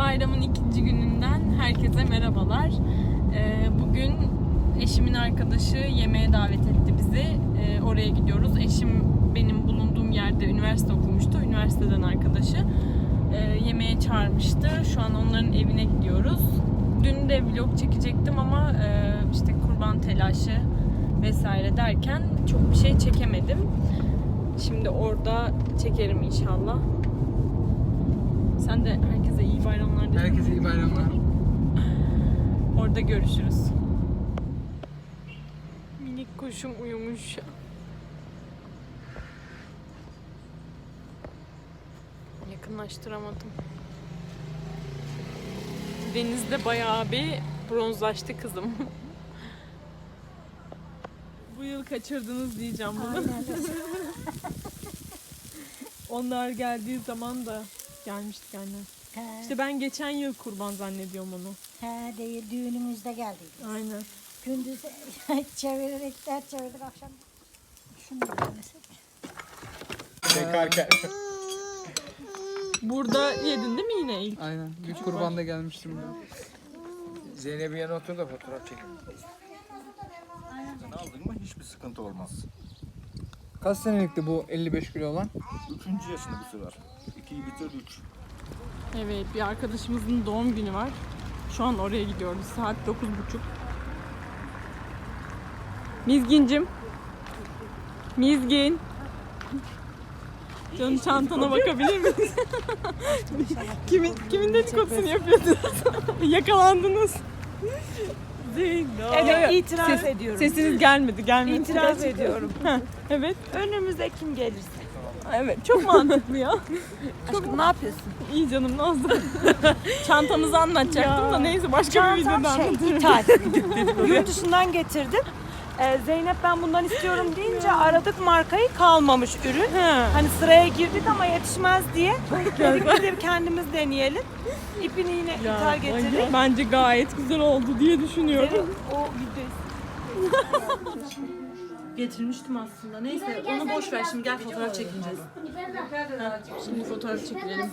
Bayramın ikinci gününden herkese merhabalar. Ee, bugün eşimin arkadaşı yemeğe davet etti bizi. Ee, oraya gidiyoruz. Eşim benim bulunduğum yerde üniversite okumuştu. Üniversiteden arkadaşı. Ee, yemeğe çağırmıştı. Şu an onların evine gidiyoruz. Dün de vlog çekecektim ama e, işte kurban telaşı vesaire derken çok bir şey çekemedim. Şimdi orada çekerim inşallah. Sen de herkese iyi bayramlar de. Herkese iyi bayramlar. Orada görüşürüz. Minik kuşum uyumuş. Yakınlaştıramadım. Denizde bayağı bir bronzlaştı kızım. Bu yıl kaçırdınız diyeceğim bunu. Onlar geldiği zaman da gelmiştik annem. He, İşte ben geçen yıl kurban zannediyorum onu. he değil düğünümüzde geldik. Aynen. Gündüz çevirerek der çevirdik akşam. Şunu da mesela. Çekerken. Burada yedin değil mi yine ilk? Aynen. Bir kurbanda gelmiştim ben. Zeynep'in yanına otur da fotoğraf çekin. Sen aldın mı hiçbir sıkıntı olmaz. Kaç senelikti bu 55 kilo olan? Üçüncü yaşında bu sıra. İkiyi bitirdi üç. Evet bir arkadaşımızın doğum günü var. Şu an oraya gidiyoruz. Saat 9.30. Mizgincim. Mizgin. Canım çantana bakabilir miyiz? kimin, kimin dedikodusunu yapıyordunuz? Yakalandınız. Evet, itiraf Ses- ediyorum. Sesiniz gelmedi, gelmedi. İtiraf ediyorum. Evet, Önümüze kim gelirse. Evet. Çok mantıklı ya. Aşkım ne yapıyorsun? İyi canım Nazlı. Çantamızı anlatacaktım da neyse başka bir videoda Çantam şey anlatırım. ithal. Yurt dışından getirdim. Ee, Zeynep ben bundan istiyorum deyince aradık markayı kalmamış ürün. Hani sıraya girdik ama yetişmez diye dedik gidip kendimiz deneyelim. İpini yine ithal getirdik. Bence gayet güzel oldu diye düşünüyorum. O videoyu Getirmiştim aslında. Neyse onu boş ver şimdi gel fotoğraf çekineceğiz. Şimdi fotoğraf çekelim.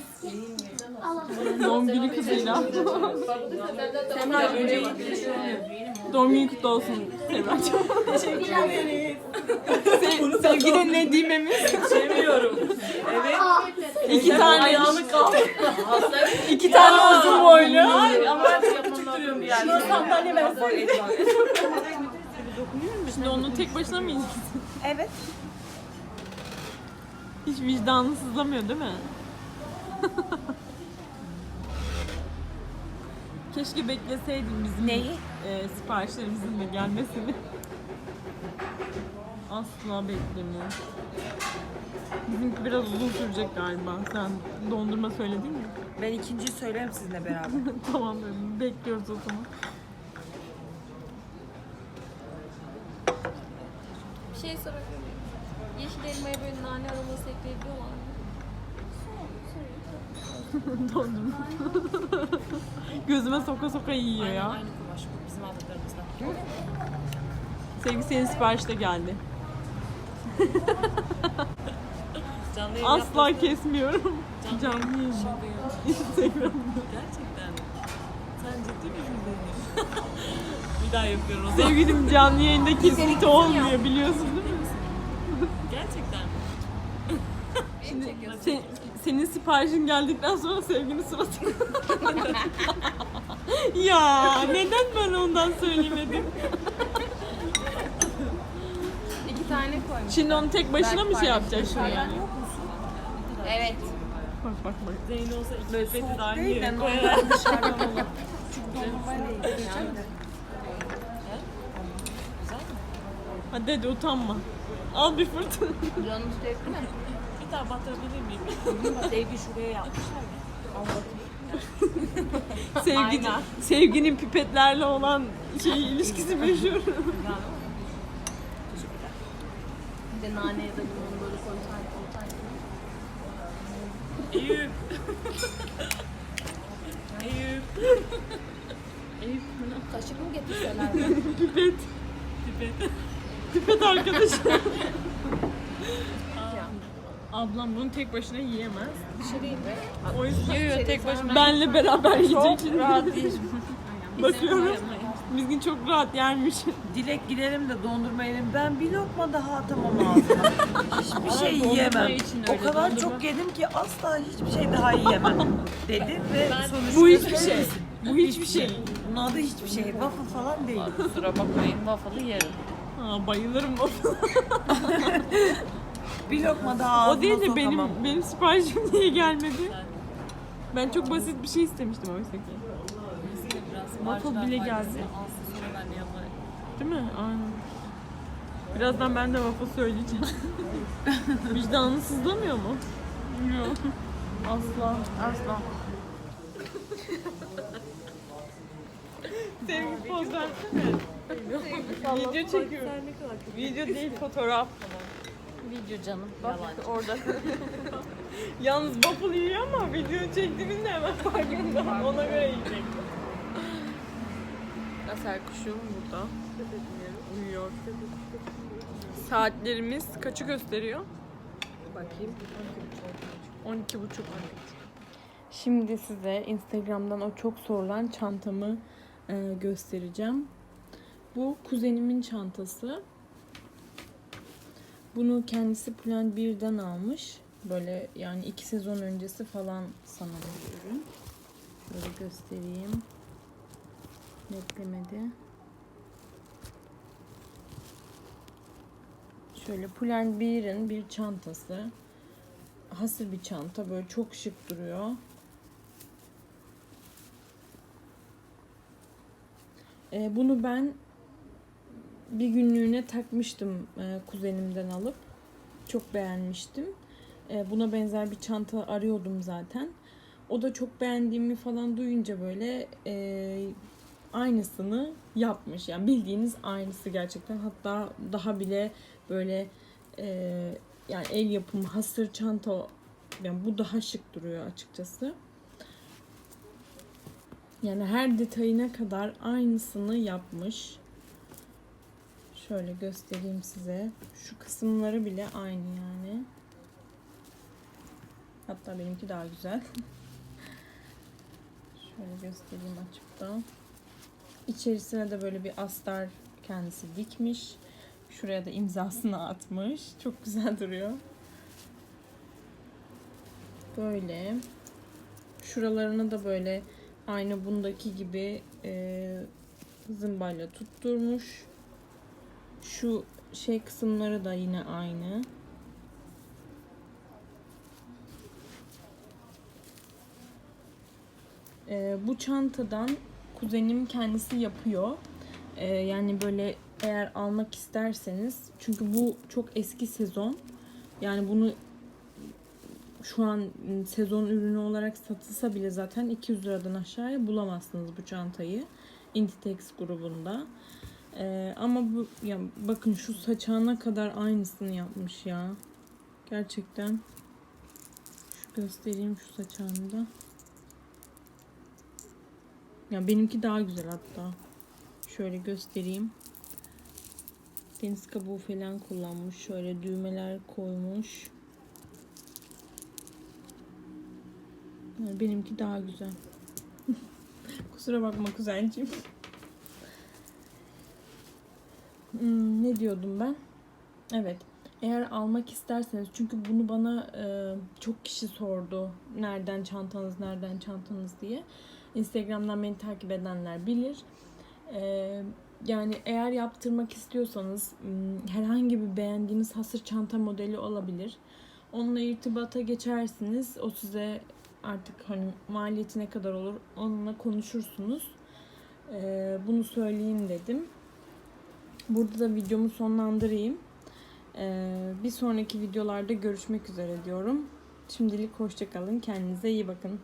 Doğum günü kızıyla. Semra önce Doğum günü kutlu olsun Semra'cığım. Teşekkür ederiz. Se- sevgili Nedime'miz. sevmiyorum. Evet. İki tane, Ayağını kaldı. iki tane uzun boylu. Ama küçük duruyorum bir yerde. sandalye versene. Şimdi onu tek başına mı yiyeceksin? Evet. Hiç vicdanı sızlamıyor değil mi? Keşke bekleseydin bizim Neyi? e, siparişlerimizin de gelmesini. Asla beklemiyorum. Bizimki biraz uzun sürecek galiba. Sen dondurma söyledin mi? Ben ikinciyi söylerim sizinle beraber. tamam dedim. Bekliyoruz o zaman. Şey sorabilir miyim? Yeşil elmaya böyle nane aroması ekleyebiliyorlar mı? Dondurma. Gözüme soka soka yiyor ya. Aynı kumaş bu bizim aldıklarımızdan. Sevgi senin sipariş de geldi. Canlı yayın Asla yapmak- kesmiyorum. Canlı yayın. Instagram'da. Gerçekten. Sen ciddi misin? Bir daha yapıyorum o zaman. Sevgilim canlı yayında kesinti olmuyor biliyorsun değil mi? Gerçekten mi? Sen, senin siparişin geldikten sonra sevginin suratını. ya neden ben ondan söylemedim? İki tane koymuş. Şimdi onu tek başına mı şey yapacak şimdi yani? Evet. Bak bak bak. Zeynep olsa iki de aynı yere koyar. Hadi hadi utanma. Al bir fırtına. Canım sürekli mi? Bir daha batırabilir miyim? Sevgi şuraya yapmışlar. Sevgi, sevginin pipetlerle olan şey ilişkisi meşhur. Bir de nane ya da limon böyle koysan. Eyüp. Eyüp. Eyüp kaşık mı getirseler? Pipet. Pipet. Pipet arkadaşım. Ablam bunu tek başına yiyemez. Dışarıyım be. O yüzden Yiyor tek başına. benle beraber yiyecek. Çok rahat değil. Bakıyorum. Bizgin çok rahat yermiş. Dilek gidelim de dondurma yiyelim. Ben bir lokma daha atamam ağzıma. hiçbir şey dondurma yiyemem. için O öyle, kadar dondurma. çok yedim ki asla hiçbir şey daha yiyemem dedi ve sonuçta Bu hiçbir şey. Bu hiçbir şey. Bunun adı hiçbir şey. Waffle falan değil. Kusura bakmayın waffle'ı yerim. Ha, bayılırım o. Bir lokma daha O değil de sokamam. benim benim siparişim niye gelmedi? Ben çok basit bir şey istemiştim oysa ki. Waffle bile geldi. Değil mi? Aynen. Birazdan ben de waffle söyleyeceğim. Vicdanın sızlamıyor mu? Yok. Asla. Asla. Sevgi poz versene. Video çekiyorum. Video değil fotoğraf. Video canım. Bak Yalancı. orada. Yalnız waffle yiyor ama video çektiğimizde hemen farkında. Ona göre yiyecek. Asel kuşum burada. Uyuyor. Saatlerimiz kaçı gösteriyor? Bakayım. 12 buçuk. Şimdi size Instagram'dan o çok sorulan çantamı e, göstereceğim. Bu kuzenimin çantası. Bunu kendisi Plan 1'den almış. Böyle yani iki sezon öncesi falan sanırım bir ürün. Şöyle göstereyim. Netlemedi. Şöyle Plan 1'in bir çantası. Hasır bir çanta. Böyle çok şık duruyor. Ee, bunu ben bir günlüğüne takmıştım e, kuzenimden alıp. Çok beğenmiştim. E, buna benzer bir çanta arıyordum zaten. O da çok beğendiğimi falan duyunca böyle e, aynısını yapmış. Yani bildiğiniz aynısı gerçekten. Hatta daha bile böyle e, yani el yapımı hasır çanta yani bu daha şık duruyor açıkçası. Yani her detayına kadar aynısını yapmış. Şöyle göstereyim size. Şu kısımları bile aynı yani. Hatta benimki daha güzel. Şöyle göstereyim açıp da. İçerisine de böyle bir astar kendisi dikmiş. Şuraya da imzasını atmış. Çok güzel duruyor. Böyle. Şuralarını da böyle aynı bundaki gibi e, zımbayla tutturmuş. Şu şey kısımları da yine aynı. Ee, bu çantadan kuzenim kendisi yapıyor. Ee, yani böyle eğer almak isterseniz çünkü bu çok eski sezon. Yani bunu şu an sezon ürünü olarak satılsa bile zaten 200 liradan aşağıya bulamazsınız bu çantayı. Inditex grubunda. Ee, ama bu ya bakın şu saçağına kadar aynısını yapmış ya. Gerçekten. Şu göstereyim şu saçağını da. Ya benimki daha güzel hatta. Şöyle göstereyim. Deniz kabuğu falan kullanmış. Şöyle düğmeler koymuş. Benimki daha güzel. Kusura bakma kuzenciğim. Hmm, ne diyordum ben? Evet. Eğer almak isterseniz çünkü bunu bana e, çok kişi sordu. Nereden çantanız, nereden çantanız diye. Instagram'dan beni takip edenler bilir. E, yani eğer yaptırmak istiyorsanız hmm, herhangi bir beğendiğiniz hasır çanta modeli olabilir. Onunla irtibata geçersiniz. O size artık hani maliyeti ne kadar olur onunla konuşursunuz. E, bunu söyleyeyim dedim. Burada da videomu sonlandırayım. Ee, bir sonraki videolarda görüşmek üzere diyorum. Şimdilik hoşçakalın. Kendinize iyi bakın.